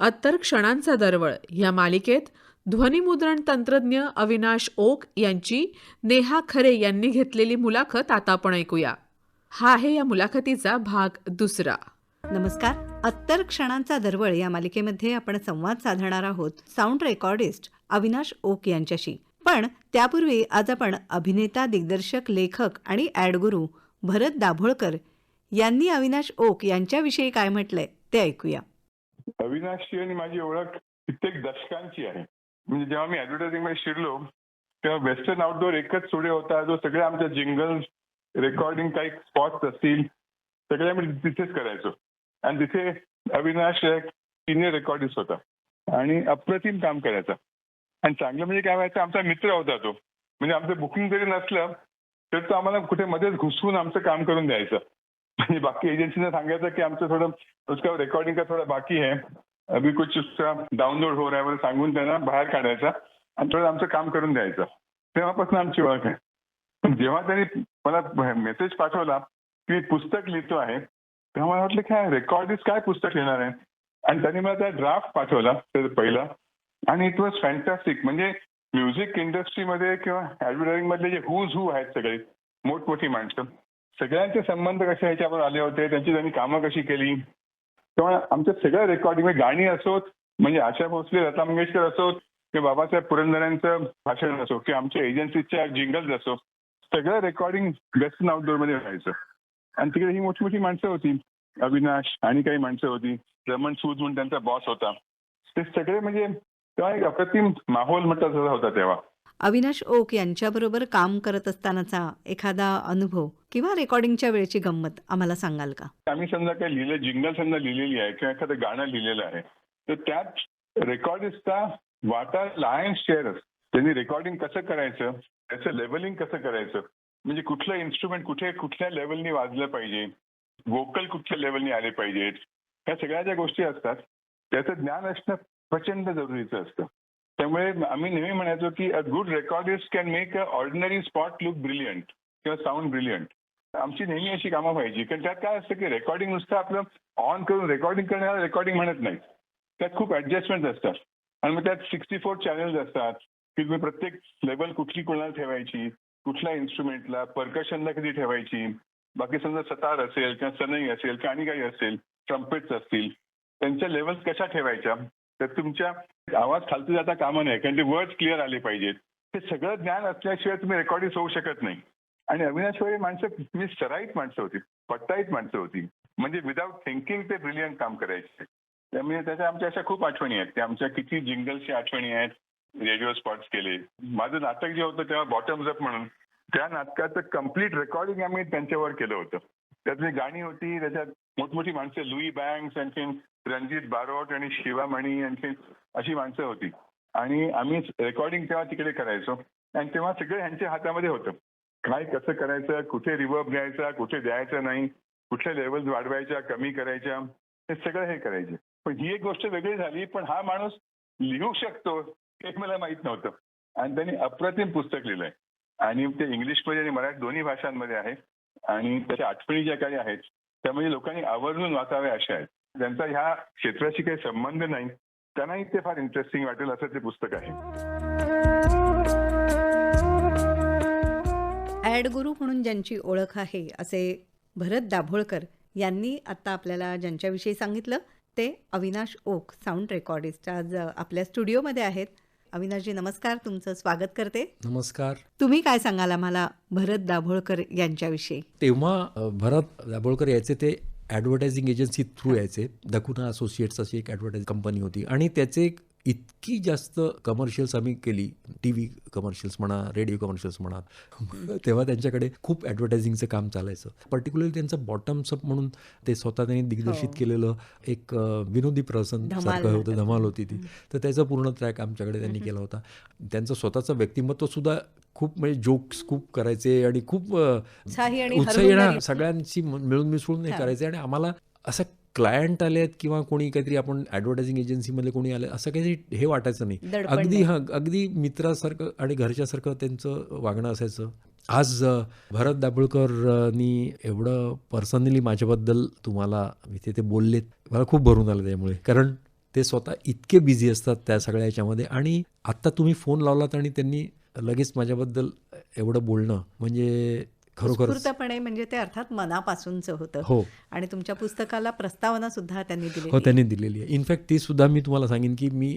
अत्तर क्षणांचा दरवळ. या मालिकेत ध्वनिमुद्रण तंत्रज्ञ अविनाश ओक यांची नेहा खरे यांनी घेतलेली मुलाखत आता आपण ऐकूया. हा आहे या मुलाखतीचा भाग दुसरा. नमस्कार. अत्तर क्षणांचा दरवळ या मालिकेमध्ये आपण संवाद साधणार आहोत साऊंड रेकॉर्डिस्ट अविनाश ओक यांच्याशी. पण त्यापूर्वी आज आपण अभिनेता दिग्दर्शक लेखक आणि ॲड गुरु भरत दाभोळकर यांनी अविनाश ओक यांच्याविषयी काय म्हटलंय ते ऐकूया. अविनाशची आणि माझी ओळख कित्येक दशकांची आहे. म्हणजे जेव्हा मी ऍडव्हर्टायझिंगमध्ये शिरलो तेव्हा वेस्टर्न आउटडोर एकच स्टुडिओ होता जो सगळ्या आमच्या जिंगल्स रेकॉर्डिंग काही स्पॉट्स असतील सगळे आम्ही तिथेच करायचो. आणि तिथे अविनाश एक सिनियर रेकॉर्डिस्ट होता. आणि अप्रतिम काम करायचा. आणि चांगलं म्हणजे काय व्हायचं आमचा मित्र होता तो. म्हणजे आमचं बुकिंग जरी नसलं तर तो आम्हाला कुठे मध्येच घुसवून आमचं काम करून द्यायचं. म्हणजे बाकी एजन्सीने सांगायचं की आमचं थोडं उसका रेकॉर्डिंग का थोडा बाकी है अभी कुछ उसका डाउनलोड हो रहा है वगैरे सांगून त्यांना बाहेर काढायचा. आणि थोडं आमचं काम करून द्यायचं. तेव्हापासून आमची ओळख आहे. पण जेव्हा त्यांनी मला मेसेज पाठवला की मी पुस्तक लिहितो आहे तेव्हा मला वाटलं काय रेकॉर्डिस्ट काय पुस्तक लिहिणार आहे? आणि त्यांनी मला त्या ड्राफ्ट पाठवला पहिला. आणि इट वॉज फॅन्टॅस्टिक म्हणजे म्युझिक इंडस्ट्रीमध्ये किंवा ऍडव्हर्टायझिंग मधले जे हुज हू आहेत सगळे मोठमोठी माणसं सगळ्यांचे संबंध कसे ह्याच्यावर आले होते? त्यांची त्यांनी कामं कशी केली? तेव्हा आमच्या सगळ्या रेकॉर्डिंग म्हणजे गाणी असोत म्हणजे आशा भोसले लता मंगेशकर असोत किंवा बाबासाहेब पुरंदरांचं भाषण असो किंवा आमच्या एजन्सीच्या जिंगल्स असो सगळं रेकॉर्डिंग वेस्टर्न आउटडोअरमध्ये व्हायचं. आणि तिकडे ही मोठी मोठी माणसं होती अविनाश आणि काही माणसं होती रमण सूद म्हणून त्यांचा बॉस होता. ते सगळे म्हणजे तेव्हा एक अप्रतिम माहोल म्हटलं तसा होता तेव्हा. अविनाश ओक यांच्याबरोबर काम करत असतानाचा एखादा अनुभव किंवा रेकॉर्डिंगच्या वेळेची गंमत आम्हाला सांगाल का? आम्ही समजा काही लिहिलं जिंगल समजा लिहिलेली आहे किंवा एखादं गाणं लिहिलेलं आहे तर त्यात रेकॉर्डिस्टचा वाटा लायन्स शेअर त्यांनी रेकॉर्डिंग कसं करायचं त्याचं लेवलिंग कसं करायचं म्हणजे कुठलं इन्स्ट्रुमेंट कुठे कुठल्या लेवलनी वाजलं पाहिजे वोकल कुठल्या लेवलनी आले पाहिजेत ह्या सगळ्या ज्या गोष्टी असतात त्याचं ज्ञान असणं प्रचंड जरुरीचं असतं. त्यामुळे आम्ही नेहमी म्हणायचो की a good recordist can make a ordinary spot look brilliant किंवा साऊंड ब्रिलियंट आमची नेहमी अशी कामं व्हायची. कारण त्यात काय असतं की रेकॉर्डिंग नुसतं आपलं ऑन करून रेकॉर्डिंग करण्याला रेकॉर्डिंग म्हणत नाही. त्यात खूप ऍडजस्टमेंट असतात. आणि मग त्यात सिक्स्टी फोर चॅनल्स असतात की तुम्ही प्रत्येक लेवल कुठली कोणाला ठेवायची कुठल्या इन्स्ट्रुमेंटला परकशनला कधी ठेवायची बाकी समजा सतार असेल किंवा सनई असेल किंवा आणि काही असेल ट्रम्पेट्स असतील त्यांच्या लेवल्स कशा ठेवायच्या? तर तुमच्या आवाज खालती जाता कामा नये कारण ते वर्ड्स क्लिअर आले पाहिजेत. ते सगळं ज्ञान असल्याशिवाय तुम्ही रेकॉर्डिंग होऊ शकत नाही. आणि अविनाश माणसं मी सराईत माणसं होती पट्टाईत माणसं होती. म्हणजे विदाऊट थिंकिंग ते ब्रिलियंट काम करायचे. त्यामुळे त्याच्या आमच्या अशा खूप आठवणी आहेत. त्या आमच्या किती जिंगल्सच्या आठवणी आहेत. रेडिओ स्पॉट्स केले. माझं नाटक जे होतं तेव्हा बॉटम्स अप म्हणून त्या नाटकाचं कंप्लीट रेकॉर्डिंग आम्ही त्यांच्यावर केलं होतं. त्यातली गाणी होती त्याच्यात मोठमोठी माणसं लुई बँक्स आणखी रणजित बारोट आणि शिवामणी यांची अशी माणसं होती. आणि आम्ही रेकॉर्डिंग तेव्हा तिकडे करायचो. आणि तेव्हा सगळं ह्यांच्या हातामध्ये होतं. काय कसं करायचं कुठे रिवर्ब द्यायचा कुठे द्यायचं नाही कुठल्या लेवल्स वाढवायच्या कमी करायच्या हे सगळं हे करायचे. पण ही एक गोष्ट वेगळी झाली पण हा माणूस लिहू शकतो हे मला माहीत नव्हतं. आणि त्यांनी अप्रतिम पुस्तक लिहिलंय. आणि ते इंग्लिशमध्ये आणि मराठी दोन्ही भाषांमध्ये आहे. आणि त्याच्या आठवणी ज्या काही आहेत त्या म्हणजे लोकांनी आवर्जून वाचाव्या अशा आहेत. ज्यांचा ह्या क्षेत्राशी काही संबंध नाही त्यांनाही ते फार इंटरेस्टिंग वाटेल असं ते पुस्तक आहे. ॲड गुरु म्हणून ज्यांची ओळख आहे असे भरत दाभोळकर यांनी आता आपल्याला ज्यांच्याविषयी सांगितलं ते अविनाश ओक साऊंड रेकॉर्डिस्ट आज आपल्या स्टुडिओमध्ये आहेत. अविनाशजी नमस्कार. तुमचं स्वागत करते. नमस्कार. तुम्ही काय सांगाल आम्हाला भरत दाभोळकर यांच्याविषयी? तेव्हा भरत दाभोळकर यायचे ते ॲडव्हर्टायझिंग एजन्सी थ्रू यायचे. दकुना असोसिएट्स अशी एक ॲडव्हर्टायझिंग कंपनी होती. आणि त्याचे एक इतकी जास्त कमर्शियल्स आम्ही केली टी व्ही कमर्शियल्स म्हणा रेडिओ कमर्शियल्स म्हणा तेव्हा त्यांच्याकडे खूप ॲडव्हर्टायझिंगचं काम चालायचं पर्टिक्युलरली त्यांचं बॉटम्स अप म्हणून ते स्वतः त्यांनी दिग्दर्शित हो. केलेलं एक विनोदी धमाल सारखं होतं. धमाल होती ती तर त्याचा पूर्ण ट्रॅक आमच्याकडे त्यांनी केला होता त्यांचं स्वतःचं व्यक्तिमत्व सुद्धा खूप म्हणजे जोक्स खूप करायचे आणि खूप उत्साही. सगळ्यांशी मिळून मिसळून हा. करायचे आणि आम्हाला असं क्लायंट आले आहेत किंवा कोणी काहीतरी आपण ॲडव्हर्टायझिंग एजन्सीमध्ये कोणी आले असं काहीतरी हे वाटायचं नाही. अगदी. हा अगदी मित्रासारखं आणि घरच्यासारखं त्यांचं वागणं असायचं. आज भरत दाभोळकरनी एवढं पर्सनली माझ्याबद्दल तुम्हाला इथे ते बोललेत. मला खूप भरून आलं त्यामुळे. कारण ते स्वतः इतके बिझी असतात त्या सगळ्या याच्यामध्ये आणि आत्ता तुम्ही फोन लावलात आणि त्यांनी लगेच माझ्याबद्दल एवढं बोलणं म्हणजे उत्स्फूर्तपणे म्हणजे ते अर्थात मनापासूनचं होतं. हो. आणि तुमच्या पुस्तकाला प्रस्तावना सुद्धा त्यांनी दिली हो त्यांनी दिलेली आहे. इनफॅक्ट ती सुद्धा मी तुम्हाला सांगेन की मी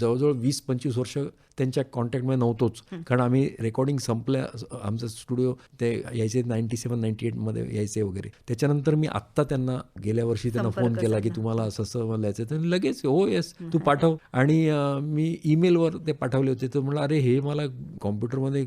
जवळजवळ वीस पंचवीस वर्ष त्यांच्या कॉन्टॅक्टमध्ये नव्हतोच. कारण आम्ही रेकॉर्डिंग संपल्या आमचा स्टुडिओ ते यायचे नाईन्टी सेवन नाईन्टी एटमध्ये यायचे वगैरे. त्याच्यानंतर मी आत्ता त्यांना गेल्या वर्षी त्यांना फोन केला की. तुम्हाला असं असं मला यायचं तर लगेच हो येस तू पाठव. आणि मी ईमेलवर ते पाठवले होते. तर म्हणलं अरे हे मला कॉम्प्युटरमध्ये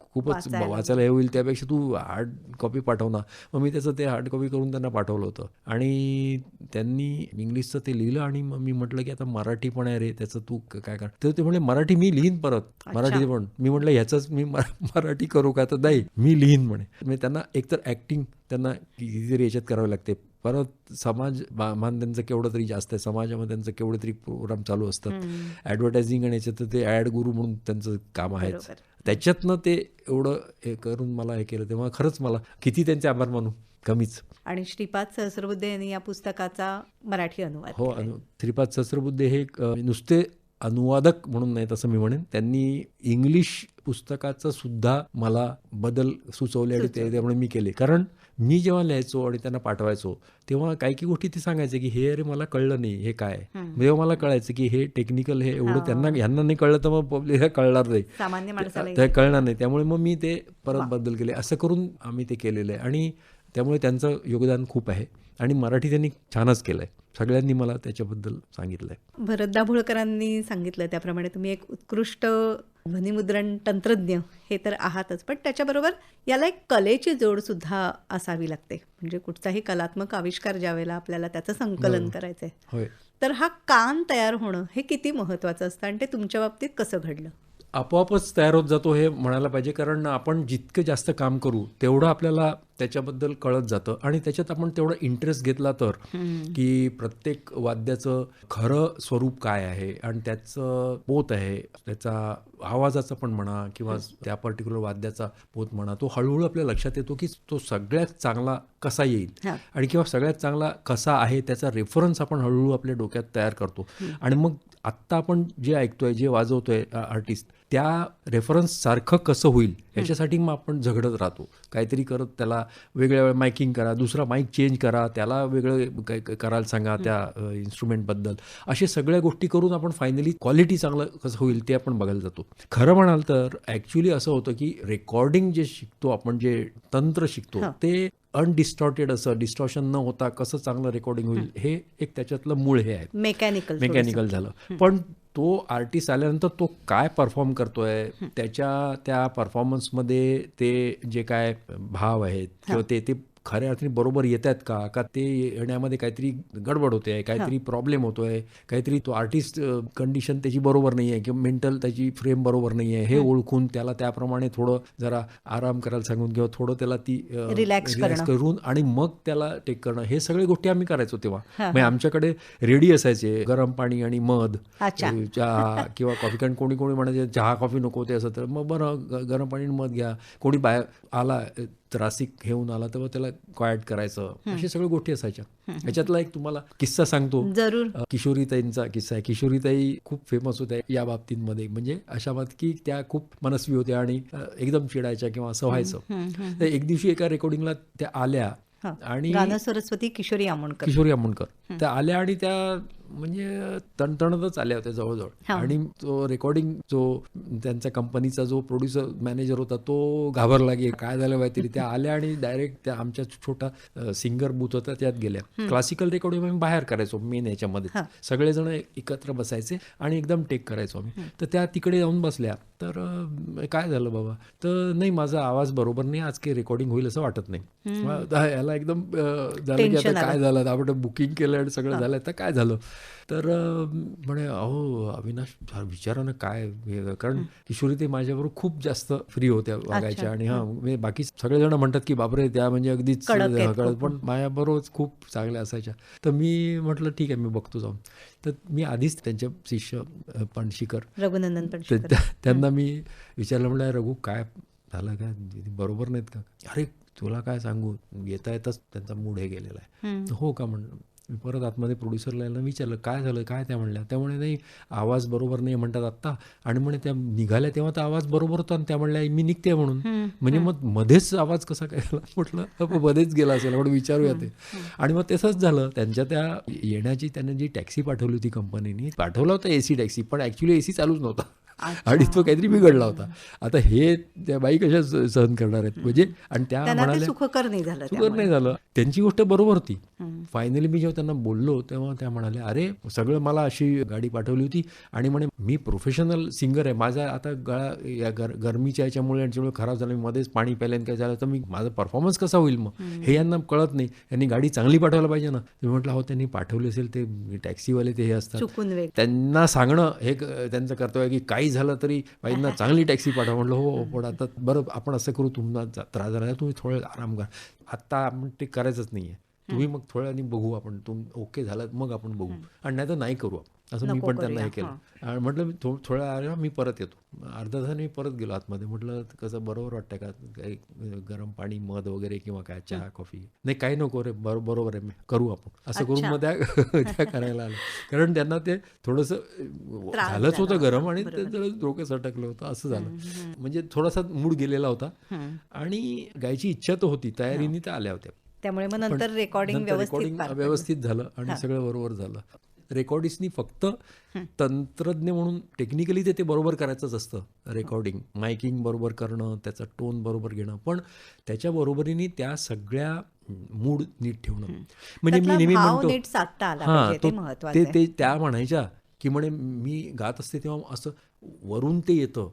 खूपच. वाचायला हे होईल. त्यापेक्षा तू हार्ड कॉपी पाठव ना मग मी त्याचं ते हार्ड कॉपी करून त्यांना पाठवलं होतं. आणि त्यांनी इंग्लिशचं ते लिहिलं आणि मग मी म्हटलं की आता मराठी पण आहे रे त्याचं तू काय कर? तर ते म्हणले मराठी मी लिहीन परत. मराठी पण. मी म्हटलं ह्याचंच मी मरा- मराठी करू का? तर नाही मी लिहीन. म्हणे. मी त्यांना एकतर ॲक्टिंग त्यांना कितीतरी याच्यात करावी लागते. परत समाज मान त्यांचं केवढं तरी जास्त आहे समाजामध्ये त्यांचं केवढं तरी प्रोग्राम चालू असतात. ॲडव्हर्टायझिंग आणि याच्यात ते ॲड गुरु म्हणून त्यांचं काम आहे बरोबर. त्याच्यातनं ते एवढं हे करून मला हे केलं तेव्हा खरंच मला किती त्यांचे आभार मानू. कमीच. आणि श्रीपाद सहस्रबुद्धे यांनी या पुस्तकाचा मराठी अनुवाद हो. अनु श्रीपाद सहस्रबुद्धे हे नुसते अनुवादक म्हणून नाहीत असं मी म्हणेन. त्यांनी इंग्लिश पुस्तकाचं सुद्धा मला बदल सुचवले आणि ते- त्यामुळे मी केले. कारण मी जेव्हा लिहायचो आणि त्यांना पाठवायचो तेव्हा काही काही गोष्टी ते सांगायचे की हे अरे मला कळलं नाही हे काय. तेव्हा मला कळायचं की हे टेक्निकल हे एवढं त्यांना ह्यांना नाही कळलं तर मग पब्लिकला कळणार नाही. ते कळणार नाही. त्यामुळे मग मी ते परत बदल केले. असं करून आम्ही ते केलेलं आहे. आणि त्यामुळे त्यांचं योगदान खूप आहे. आणि मराठी त्यांनी छानच केलं आहे सगळ्यांनी मला त्याच्याबद्दल सांगितलं आहे भरत दाभोळकरांनी सांगितलं त्याप्रमाणे तुम्ही एक उत्कृष्ट ध्वनिमुद्रण तंत्रज्ञ हे तर आहातच पण त्याच्याबरोबर याला एक कलेची जोड सुद्धा असावी लागते. म्हणजे कुठचाही कलात्मक आविष्कार ज्यावेळेला आपल्याला त्याचं संकलन करायचंय तर हा कान तयार होणं हे किती महत्वाचं असतं आणि ते तुमच्या बाबतीत कसं घडलं? आपोआपच तयार होत जातो हे म्हणायला पाहिजे. कारण आपण जितकं जास्त काम करू तेवढं आपल्याला त्याच्याबद्दल कळत जातं. आणि त्याच्यात आपण तेवढा इंटरेस्ट घेतला तर की प्रत्येक वाद्याचं खरं स्वरूप काय आहे? आणि त्याचं पोत आहे. त्याचा आवाजाचा पण म्हणा किंवा त्या पर्टिक्युलर वाद्याचा पोत म्हणा तो हळूहळू आपल्या लक्षात येतो की तो सगळ्यात चांगला कसा येईल. आणि किंवा सगळ्यात चांगला कसा आहे? त्याचा रेफरन्स आपण हळूहळू आपल्या डोक्यात तयार करतो. आणि मग आत्ता आपण जे ऐकतोय जे वाजवतोय आर्टिस्ट त्या रेफरन्स सारखं कसं होईल याच्यासाठी मग आपण झगडत राहतो. काहीतरी करत त्याला वेगळ्या वेळ मायकिंग करा दुसरा माईक चेंज करा त्याला वेगळं काय काय करायला सांगा त्या इन्स्ट्रुमेंटबद्दल अशा सगळ्या गोष्टी करून आपण फायनली क्वालिटी चांगलं कसं होईल ते आपण बघायला जातो. खरं म्हणाल तर ॲक्च्युली असं होतं की रेकॉर्डिंग जे शिकतो आपण जे तंत्र शिकतो ते अनडिस्टॉर्टेड असं डिस्टॉर्शन न होता कसं चांगलं रेकॉर्डिंग होईल हे. एक त्याच्यातलं मूळ हे आहे. मेकॅनिकल मेकॅनिकल झालं. पण तो आर्टिस्ट आल्यानंतर तो काय परफॉर्म करतोय त्याच्या त्या परफॉर्मन्समध्ये ते जे काय भाव आहेत किंवा ते ते खऱ्या अर्थाने बरोबर येत आहेत का? का ते येण्यामध्ये काहीतरी गडबड होते आहे काहीतरी प्रॉब्लेम होतोय काहीतरी तो आर्टिस्ट कंडिशन त्याची बरोबर नाही आहे किंवा मेंटल त्याची फ्रेम बरोबर नाही आहे हे. ओळखून त्याला त्याप्रमाणे थोडं जरा आराम करायला सांगून किंवा थोडं त्याला ती करणं. करून आणि मग त्याला टेक करणं हे सगळे गोष्टी आम्ही करायचो तेव्हा. म्हणजे आमच्याकडे रेडी असायचे गरम पाणी आणि मध. चहा किंवा कॉफी कारण कोणी कोणी म्हणायचे चहा कॉफी नको ते असं तर. मग बरं गरम पाणी आणि मध घ्या. कोणी बाहेर आला त्रासिक घेऊन आला तर मग त्याला क्वायट करायचं. अशा सगळ्या गोष्टी असायच्या. ह्याच्यातला एक तुम्हाला किस्सा सांगतो. जरूर. किशोरीताईंचा किस्सा आहे. किशोरीताई खूप फेमस होत्या या बाबतींमध्ये. म्हणजे अशा बात की त्या खूप मनस्वी होत्या आणि एकदम चिडायच्या किंवा असं व्हायचं. तर एक दिवशी एका रेकॉर्डिंगला त्या आल्या. आणि सरस्वती किशोरी आमोणकर. किशोरी आमोणकर. त्या आल्या आणि त्या म्हणजे तणतणतच आल्या होत्या जवळजवळ. आणि तो रेकॉर्डिंग जो त्यांच्या कंपनीचा जो प्रोड्युसर मॅनेजर होता तो घाबरला की काय झालं माहिती त्या आल्या आणि डायरेक्ट त्या आमच्या छोटा सिंगर बूथ होता त्यात गेल्या. क्लासिकल रेकॉर्डिंग आम्ही बाहेर करायचो मेन याच्यामध्ये. सगळेजण एकत्र बसायचे आणि एकदम टेक करायचो आम्ही. तर त्या तिकडे जाऊन बसल्या. तर काय झालं बाबा? तर नाही माझा आवाज बरोबर नाही आज काही रेकॉर्डिंग होईल असं वाटत नाही. याला एकदम झालं की आता काय. झालं? आपण बुकिंग केलं आणि सगळं झालं. तर काय झालं? तर म्हणे अहो अविनाश जरा विचारा ना काय कारण किशोरी ते माझ्याबरोबर खूप जास्त फ्री होत्या वागायच्या आणि हा म्हणजे बाकी सगळेजण म्हणतात की बापरे त्या म्हणजे अगदीच कडक पण माझ्याबरोबर खूप चांगल्या असायच्या. तर मी म्हटलं ठीक आहे मी बघतो जाऊन. तर मी आधीच त्यांच्या शिष्य पणशीकर रघुनंदन पण त्यांना मी विचारलं म्हणलं रघु काय झालं काय? बरोबर नाहीत का? अरे तुला काय सांगू? येता येताच त्यांचा मूड हे गेलेला आहे. हो. का? म्हणलं मी परत आतमध्ये प्रोड्युसरला यांना विचारलं काय झालं? काय? त्या म्हणल्या. त्यामुळे नाही आवाज बरोबर नाही म्हणतात आत्ता. आणि म्हणे त्या निघाल्या तेव्हा तर आवाज बरोबर होता. आणि त्या म्हणल्या मी निघते म्हणून. म्हणजे मग मध्येच आवाज कसा काय गेला म्हटलं "अहो, मध्येच गेला असेल म्हणून विचारूया ते. आणि मग तसंच झालं. त्यांच्या त्या येण्याची त्यांनी जी टॅक्सी पाठवली होती कंपनीने पाठवला होता ए सी टॅक्सी पण ॲक्च्युली ए सी चालूच नव्हता. आणि तो काहीतरी बिघडला होता. आता हे त्या बाई कशा सहन करणार आहेत? म्हणजे आणि त्या म्हणाल्या सुखकर नाही झालं. त्यांची गोष्ट बरोबर होती. फायनली मी जेव्हा त्यांना बोललो तेव्हा त्या म्हणाल्या अरे सगळं मला अशी गाडी पाठवली होती. आणि म्हणे मी प्रोफेशनल सिंगर आहे. माझा आता गळा या गर गरमीच्या याच्यामुळे याच्यामुळे खराब झालं. मी मध्येच पाणी प्यायल्याने काय झालं तर मी माझा परफॉर्मन्स कसा होईल मग? हे. यांना कळत नाही. यांनी गाडी चांगली पाठवायला पाहिजे ना. मी म्हटलं हो त्यांनी पाठवली असेल ते टॅक्सीवाले ते हे असतात. त्यांना सांगणं हे त्यांचं कर्तव्य आहे की काही झालं तरी बाईंना चांगली टॅक्सी पाठवा. म्हटलं हो पण आता बरं आपण असं करू तुम्हाला त्रास झाला तुम्ही थोडं आराम करा. आत्ता आपण ते करायचंच नाही आहे तुम्ही मग थोड्या वेळाने बघू आपण तुम ओके झालं मग आपण बघू. आणि नाही तर नाही करू आपण. असं मी पण त्यांना हे केलं. आणि म्हटलं मी थो थोड्या वेळा मी परत येतो. अर्धा तासाने मी परत गेलो आतमध्ये. म्हटलं कसं बरोबर वाटतं का? काही गरम पाणी मध वगैरे किंवा काय चहा कॉफी? नाही काही नको रे बरो बरोबर आहे मी करू आपण. असं करून मग त्या त्या करायला आलं. कारण त्यांना ते थोडंसं झालंच होतं गरम आणि ते डोकं सटकलं होतं असं झालं. म्हणजे थोडासा मूड गेलेला होता. आणि गायची इच्छा तर होती तयारीने त्या आल्या होत्या. त्यामुळे मग नंतर रेकॉर्डिंग. व्यवस्थित झालं आणि सगळं बरोबर झालं. रेकॉर्डिस्टनी फक्त तंत्रज्ञ म्हणून टेक्निकली ते ते बरोबर करायचंच असतं रेकॉर्डिंग मायकिंग बरोबर करणं त्याचा टोन बरोबर घेणं. पण त्याच्या बरोबरीने त्या सगळ्या मूड नीट ठेवणं. म्हणजे मी नेहमी म्हणतो हां ते. ते त्या म्हणायच्या की म्हणे मी गात असते तेव्हा असं वरून ते येतं.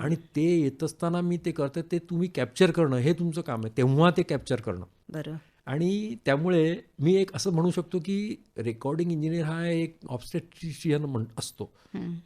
आणि ते येत असताना मी ते करते ते तुम्ही कॅप्चर करणं हे तुमचं काम आहे तेव्हा ते कॅप्चर करणं. बरं. आणि त्यामुळे मी एक असं म्हणू शकतो की रेकॉर्डिंग इंजिनियर हा एक ऑब्स्टेट्रिशियन म्हण असतो.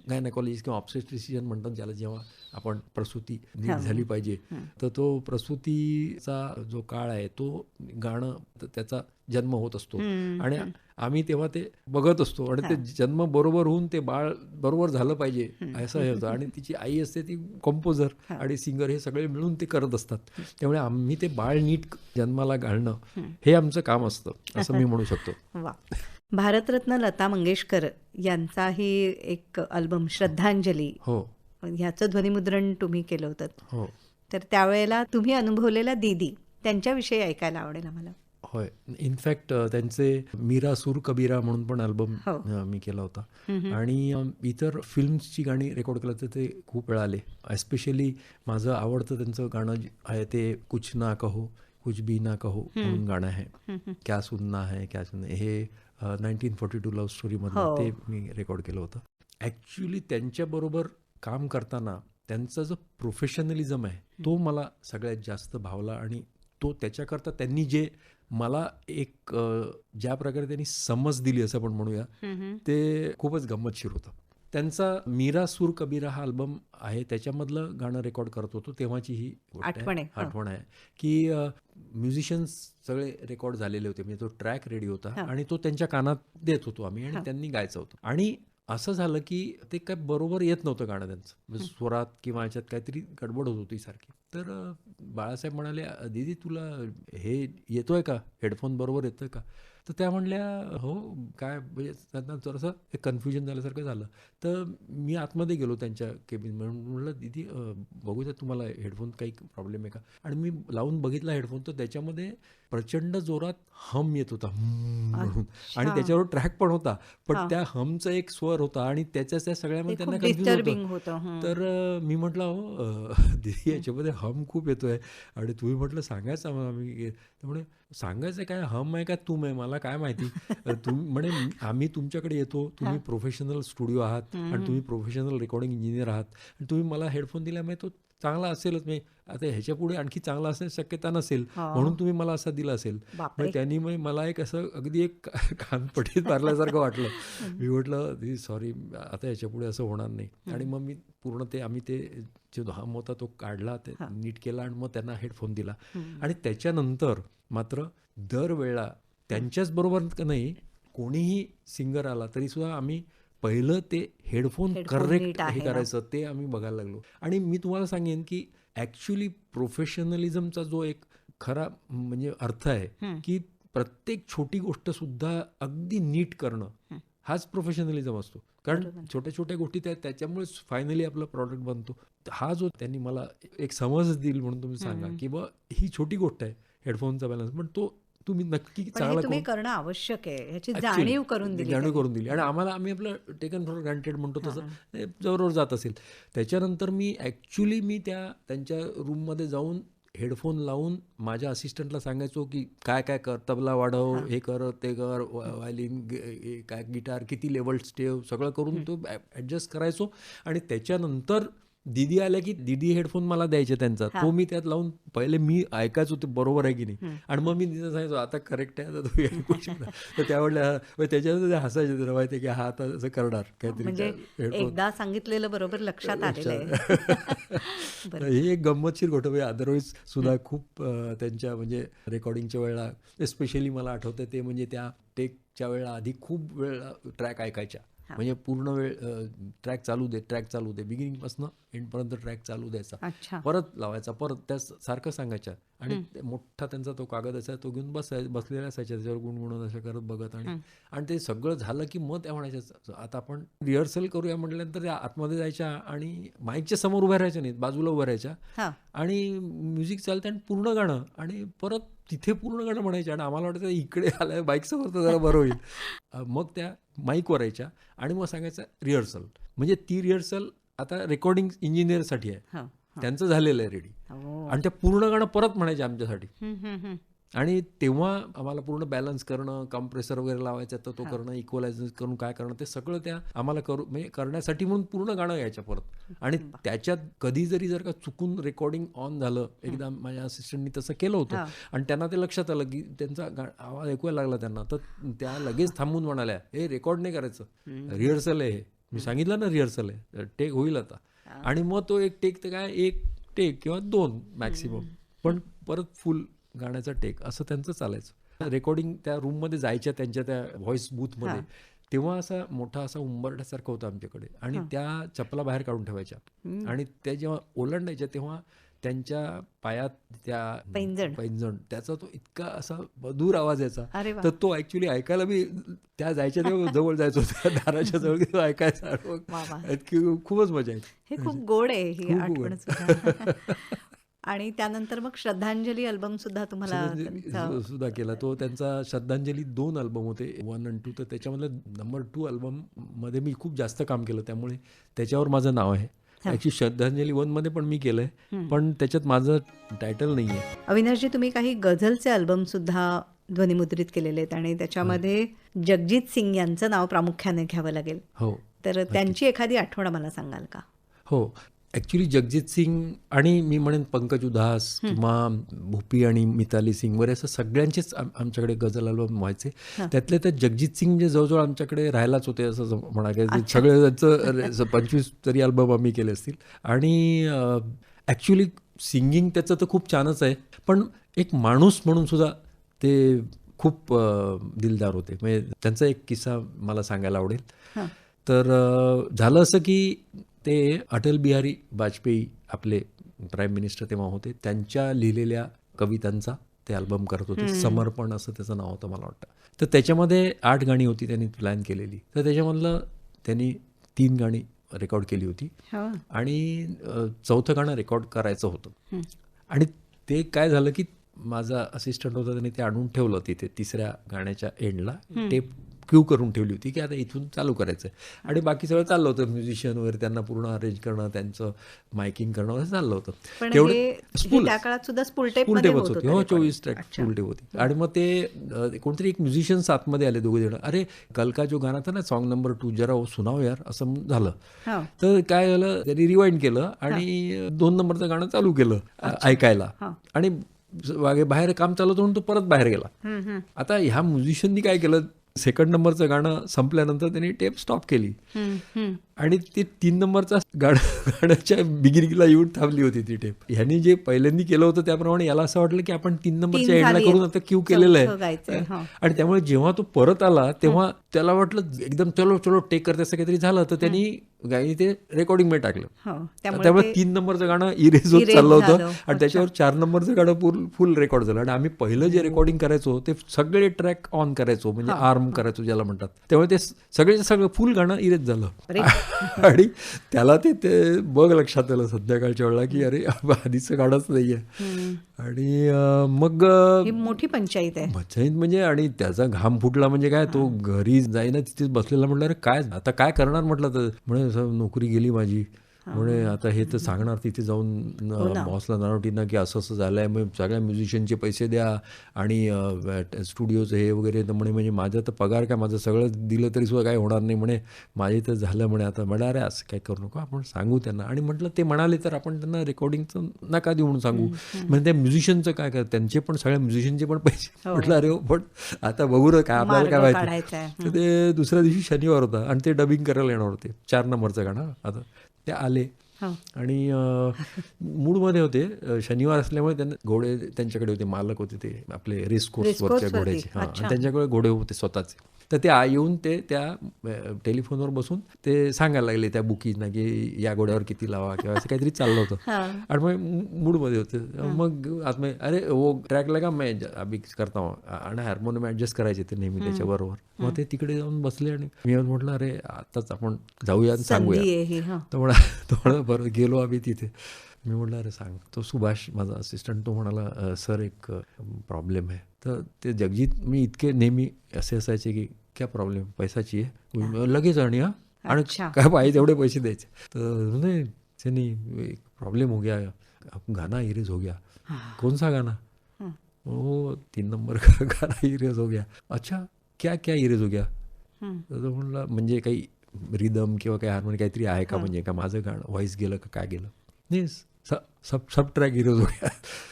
गायनाकॉलॉजिस्ट किंवा ऑब्स्टेट्रिशियन म्हणतात ज्याला जेव्हा आपण प्रसूती नीट झाली पाहिजे. तर तो प्रसूतीचा जो काळ आहे तो गाणं त्याचा जन्म होत असतो. आणि आम्ही तेव्हा ते बघत असतो आणि ते जन्म बरोबर होऊन ते बाळ बरोबर झालं पाहिजे असं हे होतं. आणि तिची आई असते ती कंपोजर आणि सिंगर हे सगळे मिळून ते करत असतात. त्यामुळे आम्ही ते बाळ नीट जन्माला घालणं हे आमचं काम असतं असं मी म्हणू शकतो. भारतरत्न लता मंगेशकर यांचाही एक अल्बम श्रद्धांजली हो. ह्याचं ध्वनिमुद्रण तुम्ही केलं होतं. हो. तर त्यावेळेला तुम्ही अनुभवलेल्या दीदी त्यांच्याविषयी ऐकायला आवडेल आम्हाला. होय. इनफॅक्ट त्यांचे मीरा सूर कबीरा म्हणून पण अल्बम हो. मी केला होता. आणि इतर फिल्म्सची गाणी रेकॉर्ड केलं तर ते खूप वेळा आले एस्पेशली माझं आवडतं त्यांचं गाणं आहे ते कुछ ना कहो कुछ भी ना कहो म्हणून गाणं आहे. क्या सुनना है क्या सुनना हे. नाईन्टीन फोर्टी टू लव्ह स्टोरीमधलं. ते मी रेकॉर्ड केलं होतं. ॲक्च्युली त्यांच्याबरोबर काम करताना त्यांचा जो प्रोफेशनलिझम आहे तो मला सगळ्यात जास्त भावला आणि तो त्याच्याकरता त्यांनी जे मला एक ज्या प्रकारे त्यांनी समज दिली असं आपण म्हणूया ते खूपच गंमतशीर होतं. त्यांचा मीरा सूर कबीरा हा अल्बम आहे त्याच्यामधलं गाणं रेकॉर्ड करत होतो तेव्हाची ही आठवण आहे. आठवण आहे. की म्युझिशियन्स सगळे रेकॉर्ड झालेले होते म्हणजे तो ट्रॅक रेडी होता. आणि तो त्यांच्या कानात देत होतो आम्ही आणि. त्यांनी गायचं होतं. आणि असं झालं की ते काय बरोबर येत नव्हतं गाणं त्यांचं. म्हणजे स्वरात किंवा याच्यात काहीतरी गडबड होत होती सारखी. तर बाळासाहेब म्हणाले दीदी तुला हे येतोय का? हेडफोन बरोबर येतोय का? तर त्या म्हणल्या हो काय म्हणजे त्यांना जरासं एक कन्फ्युजन झाल्यासारखं झालं. तर मी आतमध्ये गेलो त्यांच्या केबिन म्हणून म्हटलं दीदी बघूया तुम्हाला हेडफोन काही प्रॉब्लेम आहे का? आणि मी लावून बघितला हेडफोन. तर त्याच्यामध्ये प्रचंड जोरात हम येत होता. म्हणून. आणि. त्याच्यावर ट्रॅक पण होता. पण. त्या हमचा एक स्वर होता आणि त्याच्याच त्या सगळ्यामध्ये त्यांना कन्फ्युज होतं. तर मी म्हटलं हो दीदी याच्यामध्ये हम खूप येतोय. आणि तुम्ही म्हटलं सांगायचं आम्ही त्यामुळे सांगायचं काय? हम आहे का? तुम आहे? मला काय माहिती? तुम्ही म्हणे आम्ही तुमच्याकडे येतो. तुम्ही प्रोफेशनल स्टुडिओ आहात आणि तुम्ही प्रोफेशनल रेकॉर्डिंग इंजिनियर आहात. आणि तुम्ही मला हेडफोन दिल्यामुळे तो चांगला असेलच. मी आता ह्याच्या पुढे आणखी चांगला असण्याची शक्यता नसेल हा. म्हणून तुम्ही मला असा दिला असेल. मग त्यांनी मग मला एक असं अगदी एक कानपटीत मारल्यासारखं वाटलं. मी म्हटलं दी सॉरी आता याच्यापुढे असं होणार नाही. आणि मग मी पूर्ण ते आम्ही ते जो हम होता तो काढला ते नीट केला आणि मग त्यांना हेडफोन दिला. आणि त्याच्यानंतर मात्र दरवेळा त्यांच्याच बरोबर नाही कोणीही सिंगर आला तरी सुद्धा आम्ही पहिलं ते हेडफोन करेक्ट हे. करायचं ते आम्ही बघायला लागलो. आणि मी तुम्हाला सांगेन की ॲक्च्युली प्रोफेशनलिझमचा जो एक खरा म्हणजे अर्थ आहे की प्रत्येक छोटी गोष्ट सुद्धा अगदी नीट करणं हाच प्रोफेशनलिझम असतो. कारण छोट्या छोट्या गोष्टी त्या त्याच्यामुळेच फायनली आपलं प्रॉडक्ट बनतो. हा जो त्यांनी मला एक समज दिली म्हणून तुम्ही सांगा की बा ही छोटी गोष्ट आहे हेडफोनचा बॅलन्स पण तो तुम्ही नक्की चांगला तुम्ही करून- करणं आवश्यक आहे. ह्याची जाणीव करून दिली जाणीव. करून दिली. आणि आम्हाला आम्ही आपलं टेकन फॉर ग्रांटेड म्हणतो तसं ते जवळवर जात असेल. त्याच्यानंतर मी ॲक्च्युली मी त्या त्यांच्या रूममध्ये जाऊन हेडफोन लावून माझ्या असिस्टंटला सांगायचो की काय काय कर तबला वाढव हे. कर ते कर व्हायलिन काय गिटार किती लेवल्स ठेव सगळं करून तो ॲडजस्ट करायचो. आणि त्याच्यानंतर दिदी आल्या की दिदी हेडफोन मला द्यायचे त्यांचा. तो मी त्यात लावून पहिले मी ऐकायचो ते बरोबर आहे की नाही. आणि मग मी तिथं सांगायचो आता करेक्ट आहे आता तुम्ही ऐकू शकता तर त्यावेळेला त्याच्यावर ते हसायचे माहिती की हा आता असं करणार काहीतरी म्हणजे एकदा सांगितलेलं बरोबर लक्षात आलेलं तर ही एक गंमतशीर गोष्ट म्हणजे अदरवाईज सुद्धा खूप त्यांच्या म्हणजे रेकॉर्डिंगच्या वेळेला स्पेशली मला आठवतं ते म्हणजे त्या टेकच्या वेळेला आधी खूप वेळ ट्रॅक ऐकायच्या. म्हणजे पूर्ण वेळ ट्रॅक चालू दे ट्रॅक चालू दे. बिगिनिंगपासून एंडपर्यंत ट्रॅक चालू द्यायचा. परत लावायचा परत त्या सारखं सांगायच्या. आणि मोठा त्यांचा तो कागद असायचा तो घेऊन बसाय बसलेला असायच्या त्याच्यावर गुणगुणून असं करत बघत आणि आणि ते सगळं झालं की मग त्या म्हणायच्या आता आपण रिहर्सल करूया म्हटल्यानंतर त्या आतमध्ये जायच्या आणि माईकच्या समोर उभ्या राहायच्या नाहीत बाजूला उभ्या राहायच्या. आणि म्युझिक चालतं आणि पूर्ण गाणं आणि परत तिथे पूर्ण गाणं म्हणायचे आणि आम्हाला वाटतं इकडे आलं बाईक समोर तर जरा बरं होईल. मग त्या माईकवर यायच्या आणि मग सांगायचं रिहर्सल म्हणजे ती रिहर्सल आता रेकॉर्डिंग इंजिनियरसाठी आहे. हा त्यांचं झालेलं आहे रेडी हो. आणि त्या पूर्ण गाणं परत म्हणायचे आमच्यासाठी. आणि तेव्हा आम्हाला पूर्ण बॅलन्स करणं कम्प्रेसर वगैरे लावायचं तर तो करणं इक्वलायझर करून काय करणं ते सगळं त्या आम्हाला करू म्हणजे करण्यासाठी म्हणून पूर्ण गाणं यायचं परत. आणि त्याच्यात कधी जरी जर का चुकून रेकॉर्डिंग ऑन झालं एकदा माझ्या असिस्टंटनी तसं केलं होतं. आणि त्यांना ते लक्षात आलं की त्यांचा आवाज ऐकूयला लागला त्यांना. तर त्या लगेच थांबून म्हणाल्या हे रेकॉर्ड नाही करायचं. रिहर्सल आहे हे. मी सांगितलं ना रिहर्सल आहे टेक होईल आता. आणि मग तो एक टेक तर काय एक टेक किंवा दोन मॅक्सिमम पण परत फुल गाण्याचा टेक असं त्यांचं चालायचं. रेकॉर्डिंग त्या रूममध्ये जायच्या त्यांच्या त्या व्हॉइस बूथमध्ये तेव्हा असा मोठा असा उंबरठ्यासारखं होतं आमच्याकडे. आणि त्या चपला बाहेर काढून ठेवायच्या. आणि त्या जेव्हा ओलांडायच्या तेव्हा त्यांच्या पायात त्या पैंजण. पैंजण. त्याचा तो इतका असा मधुर आवाज यायचा. तर तो ऍक्च्युली ऐकायला मी त्या जायच्या तेव्हा जवळ जायचो. त्या दाराच्या जवळ तो ऐकायचा खूपच मजा येते हे खूप गोड आहे ही आठवण आणि त्यानंतर मग श्रद्धांजली अल्बम सुद्धा तुम्हाला सुद्धा केला. तो त्यांचा श्रद्धांजली दोन अल्बम होते. वन अँड टू तर त्याच्यामधलं नंबर टू अल्बममध्ये मी खूप जास्त काम केलं. त्यामुळे त्याच्यावर माझं नाव आहे. ऍक्च्युली श्रद्धांजली वनमध्ये पण मी केलंय. पण त्याच्यात माझं टायटल नाही आहे अविनाशजी तुम्ही काही गझलचे अल्बम सुद्धा ध्वनिमुद्रित केलेले आहेत आणि त्याच्यामध्ये जगजित सिंग यांचं नाव प्रामुख्याने घ्यावं लागेल. हो तर त्यांची एखादी आठवण मला सांगाल का? हो. ॲक्च्युली जगजित सिंग आणि मी म्हणेन पंकज उधास किंवा भूपी आणि मिताली सिंग वगैरे असं सगळ्यांचेच आम- आमच्याकडे गझल अल्बम व्हायचे. त्यातले तर जगजित सिंग म्हणजे जवळजवळ आमच्याकडे राहायलाच होते असं म्हणा सगळे त्यांचं पंचवीस तरी अल्बम आम्ही केले असतील. आणि ॲक्च्युली सिंगिंग त्याचं तर खूप छानच आहे. पण एक माणूस म्हणून सुद्धा ते खूप दिलदार होते. म्हणजे त्यांचा एक किस्सा मला सांगायला आवडेल. तर झालं असं की ते अटल बिहारी वाजपेयी आपले प्राईम मिनिस्टर तेव्हा होते. त्यांच्या लिहिलेल्या कवितांचा ते अल्बम करत होते. समर्पण असं त्याचं नाव होतं मला वाटतं. तर त्याच्यामध्ये आठ गाणी होती त्यांनी प्लॅन केलेली. तर त्याच्यामधलं त्यांनी तीन गाणी रेकॉर्ड केली होती. हो. आणि चौथं गाणं रेकॉर्ड करायचं होतं. आणि ते काय झालं की माझा असिस्टंट होता त्याने ते आणून ठेवलं तिथे तिसऱ्या गाण्याच्या एंडला टेप क्यू करून ठेवली होती की आता इथून चालू करायचं. आहे आणि बाकी सगळं चाललं होतं. म्युझिशियन वगैरे त्यांना पूर्ण अरेंज करणं त्यांचं मायकिंग करणं असं चाललं होतं. तेवढं- स्पूल स्पूल टेपच होत हो. चोवीस ट्रॅक फुल टेप होती. आणि मग ते कोणतरी एक म्युझिशियन्स आतमध्ये आले दोघे जण. अरे कल का जो गाणं था ना सॉन्ग नंबर टू जरा सुनाव यार असं झालं. हो. तर काय झालं त्यांनी रिवाइंड केलं आणि दोन नंबरचं गाणं चालू केलं ऐकायला. आणि वागे बाहेर काम चालू होतं म्हणून तो परत बाहेर गेला. आता ह्या म्युझिशियननी काय केलं सेकंड नंबरचं गाणं संपल्यानंतर त्यांनी टेप स्टॉप केली. आणि ते तीन नंबरचा गाणं गाण्याच्या बिगिनिंगला येऊन थांबली होती ती टेप ह्यांनी जे पहिल्यांदी केलं होतं त्याप्रमाणे याला असं वाटलं की आपण तीन नंबरच्या एंडला करून. आता क्यू केलेलं आहे. हां. आणि त्यामुळे जेव्हा तो परत आला तेव्हा त्याला वाटलं एकदम चलो चलो टेक करते असं काहीतरी झालं तर त्यांनी गायनी ते रेकॉर्डिंगमध्ये टाकलं. हो त्यामुळे तीन नंबरचं गाणं इरेज होत चाललं होतं. आणि त्याच्यावर चार नंबरचं गाणं फुल फुल रेकॉर्ड झालं. आणि आम्ही पहिलं जे रेकॉर्डिंग करायचो ते सगळे ट्रॅक ऑन करायचो म्हणजे आर्म करायचो ज्याला म्हणतात. त्यामुळे ते सगळे सगळं फुल गाणं इरेज झालं. आणि त्याला ते ते बघ लक्षात आलं संध्याकाळच्या वेळेला की अरे आधीचं गाणंच नाहीये. आणि अं, मग मोठी पंचायत आहे. मच्छाईत म्हणजे आणि त्याचा घाम फुटला म्हणजे काय तो घरी जाईना तिथे बसलेला म्हटलं अरे काय आता काय करणार? म्हटलं तर म्हणे "सर, नोकरी गेली माझी. म्हणे आता हे तर सांगणार तिथे जाऊन बॉसला नानवटीनं की असं असं झालंय मग सगळ्या म्युझिशियनचे पैसे द्या आणि स्टुडिओचं हे वगैरे तर म्हणे म्हणजे माझं तर पगार काय माझं सगळं दिलं तरी सुद्धा काय होणार नाही म्हणे. माझे तर झालं म्हणे आता म्हणा अरे असं काय करू नको आपण सांगू त्यांना. आणि म्हटलं ते म्हणाले तर आपण त्यांना रेकॉर्डिंगचं नका देऊ म्हणून सांगू. म्हणजे त्या म्युझिशियनचं काय काय त्यांचे पण सगळ्या म्युझिशियनचे पण पैसे म्हटलं अरे हो, पण आता बघू ना काय आपल्याला काय माहिती. आहे. तर ते दुसऱ्या दिवशी शनिवार होता आणि ते डबिंग करायला येणार होते. चार नंबरचं गाणं आता. ते आले हो. आणि अं, मूडमध्ये होते. शनिवार असल्यामुळे त्यांना घोडे त्यांच्याकडे होते. मालक होते ते आपले रेस कोर्सवरच्या. घोड्याचे. हां. आणि त्यांच्याकडे घोडे होते स्वतःचे. तर ते येऊन ते त्या टेलिफोनवर बसून ते सांगायला लागले त्या बुकीजना की या घोड्यावर किती लावा किंवा असं काहीतरी चाललं होतं. आणि मग मूडमध्ये होते. मग आज मैं अरे वो ट्रॅक लगा मैं अभी करता हूँ आणि हार्मोनियम ऍडजस्ट करायचे ते नेहमी त्याच्याबरोबर. मग ते तिकडे जाऊन बसले आणि मी म्हटलं अरे आताच आपण जाऊया आणि सांगूया. संधी आहे ही हा. तो म्हणा बरं गेलो आम्ही तिथे. मी म्हटलं अरे सांग तो सुभाष माझा असिस्टंट तो म्हणाला "अ, सर एक प्रॉब्लेम आहे. तर ते जगजीत मी इतके नेहमी असे असायचे की क्या प्रॉब्लेम पैसाची आहे? लगेच आणि हा. आणि. काय पाहिजे तेवढे पैसे द्यायचे. तर नाही त्यांनी एक प्रॉब्लेम हो गया गाना इरेज हो गया. कौन सा गाना? वो तीन नंबर का गाना इरेज हो गया. अच्छा क्या क्या इरेज हो गया? तर म्हणला म्हणजे काही रिदम किंवा काही हार्मोनी काहीतरी आहे का म्हणजे का माझं गाणं व्हॉइस गेलं का काय गेलं? नाही सब सब ट्रॅक हिरोज गया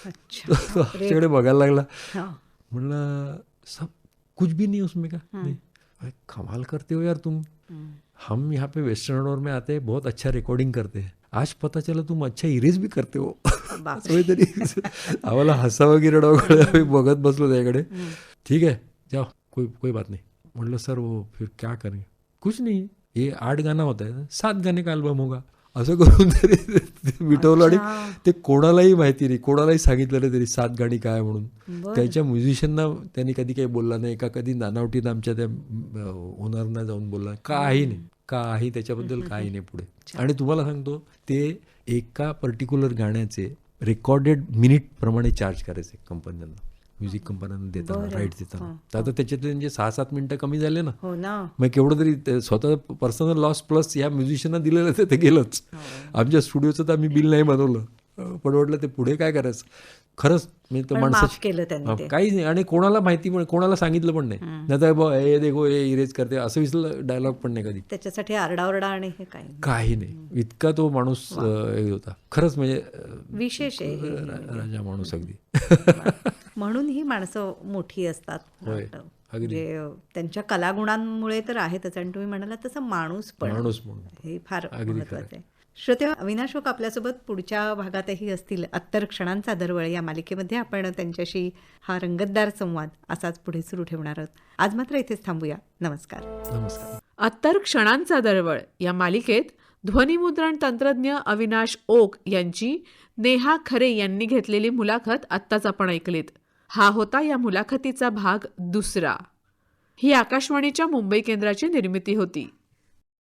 आमच्याकडे बघायला लागला. म्हणलं सब कुछ भी नहीं उसमें का? नहीं. अरे कमाल करते हो यार तुम. हम यहाँ पे वेस्टर्न और में आते हैं बहुत अच्छा रिकॉर्डिंग करते हैं. आज पता चला तुम अच्छा इरेज भी करते हो. तरी. आम्हाला हसावं की रडावं कळलं. बघत बसलो त्याकडे. ठीक है जाओ. कोई कोई बात नहीं. म्हणलं सर वो फिर क्या करेंगे? कुछ नहीं. ये आठ गाना होता. है सात गाने का अल्बम होगा? असं करून तरी मिटवलं आणि ते कोणालाही माहिती नाही. कोणालाही सांगितलं नाही तरी सात गाणी काय आहे म्हणून त्याच्या म्युझिशियनना त्यांनी कधी काही बोलला नाही. का कधी नानावटीनं आमच्या त्या ओनरना जाऊन बोलला. काही नाही. काही त्याच्याबद्दल काही नाही पुढे. आणि तुम्हाला सांगतो ते एका पर्टिक्युलर गाण्याचे रेकॉर्डेड मिनिट प्रमाणे चार्ज करायचे कंपन्यांना म्युझिक कंपन्यांना देताना राईट देताना. तर आता त्याच्यातले म्हणजे सहा सात मिनिटं कमी झाले ना. हो ना. मग केवढं तरी स्वतः पर्सनल लॉस प्लस या म्युझिशियनना दिलेलं ते ते गेलंच. आमच्या स्टुडिओचं तर आम्ही बिल नाही बनवलं. पण वाटलं ते पुढे काय करायचं? खरंच मी तर माणसाची केलं त्यांनी काहीच नाही. आणि कोणाला माहिती पण कोणाला सांगितलं पण नाही. नाही हे देखो हे इरेज करते. असं विसरलं डायलॉग पण नाही कधी. त्याच्यासाठी आरडाओरडा आणि हे काय काही नाही. इतका तो माणूस हे होता. खरंच म्हणजे विशेष आहे हे. राजा माणूस अगदी. म्हणून ही माणसं मोठी असतात. म्हणजे त्यांच्या कलागुणांमुळे तर आहेतच. आणि तुम्ही म्हणाला तसं माणूस पण माणूस म्हणून. हे फार अगदी महत्वाचं. आहे. श्रोते अविनाश ओक आपल्यासोबत पुढच्या भागातही असतील अत्तर क्षणांचा दरवळ. या मालिकेमध्ये आपण त्यांच्याशी हा रंगतदार संवाद असाच पुढे सुरू ठेवणार आहोत. आज मात्र इथेच थांबूया. नमस्कार. नमस्कार. अत्तर क्षणांचा दरवळ. या मालिकेत ध्वनिमुद्रण तंत्रज्ञ अविनाश ओक यांची नेहा खरे यांनी घेतलेली मुलाखत आत्ताच आपण ऐकलीत. हा होता या मुलाखतीचा भाग दुसरा. ही आकाशवाणीच्या मुंबई केंद्राची निर्मिती होती.